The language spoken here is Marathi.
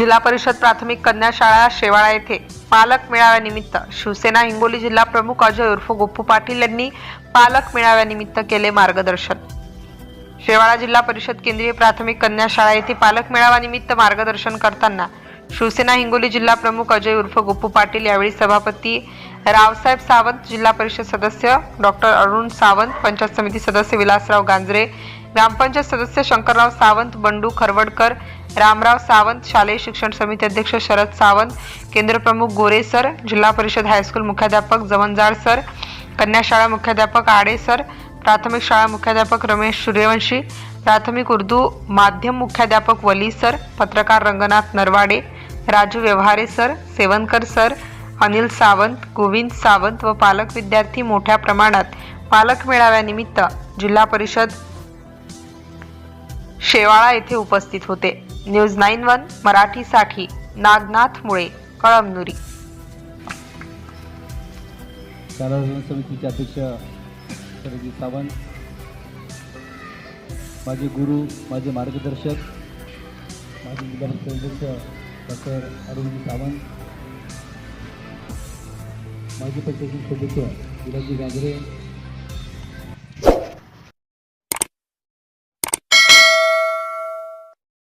जिल्हा परिषद प्राथमिक कन्या शाळा शेवाळा येथे. पालक मेळाव्यानिमित्त शिवसेना हिंगोली जिल्हा प्रमुख अजय उर्फ गोप्पू पाटील यांनी पालक मेळाव्यानिमित्त केले मार्गदर्शन. शेवाळा जिल्हा परिषद केंद्रीय प्राथमिक कन्या शाळा येथे पालक मेळाव्यानिमित्त मार्गदर्शन करताना शिवसेना हिंगोली जिल्हा प्रमुख अजय उर्फ गोप्पू पाटील यावेळी सभापती रावसाहेब सावंत जिल्हा परिषद सदस्य डॉक्टर अरुण सावंत पंचायत समिती सदस्य विलासराव गांजरे ग्रामपंचायत सदस्य शंकरराव सावंत बंडू खरवडकर रामराव सावंत शालेय शिक्षण समिती अध्यक्ष Sharad Sawant केंद्रप्रमुख Gore sir Zilla Parishad high school मुख्याध्यापक जवनजाळ सर कन्या शाळा मुख्याध्यापक आडे सर प्राथमिक शाळा मुख्याध्यापक रमेश सूर्यवंशी प्राथमिक उर्दू माध्यम मुख्याध्यापक वली सर पत्रकार रंगनाथ नरवाडे राजू व्यवहारे सर सेवनकर सर अनिल सावंत गोविंद सावंत व पालक विद्यार्थी मोठ्या प्रमाणात पालक मेळाव्यानिमित्त जिल्हा परिषद शेवाळा येथे उपस्थित होते. न्यूज नाईन वन मराठीसाठी नागनाथ मुळे कळमनुरी. शाळा समितीचे अध्यक्ष शरदजी सावंत माझे गुरु माझे मार्गदर्शक माझे जिल्हा अध्यक्ष डॉक्टर अरुणजी सावंत माझे पंचायती सदस्य विराजी गाजरे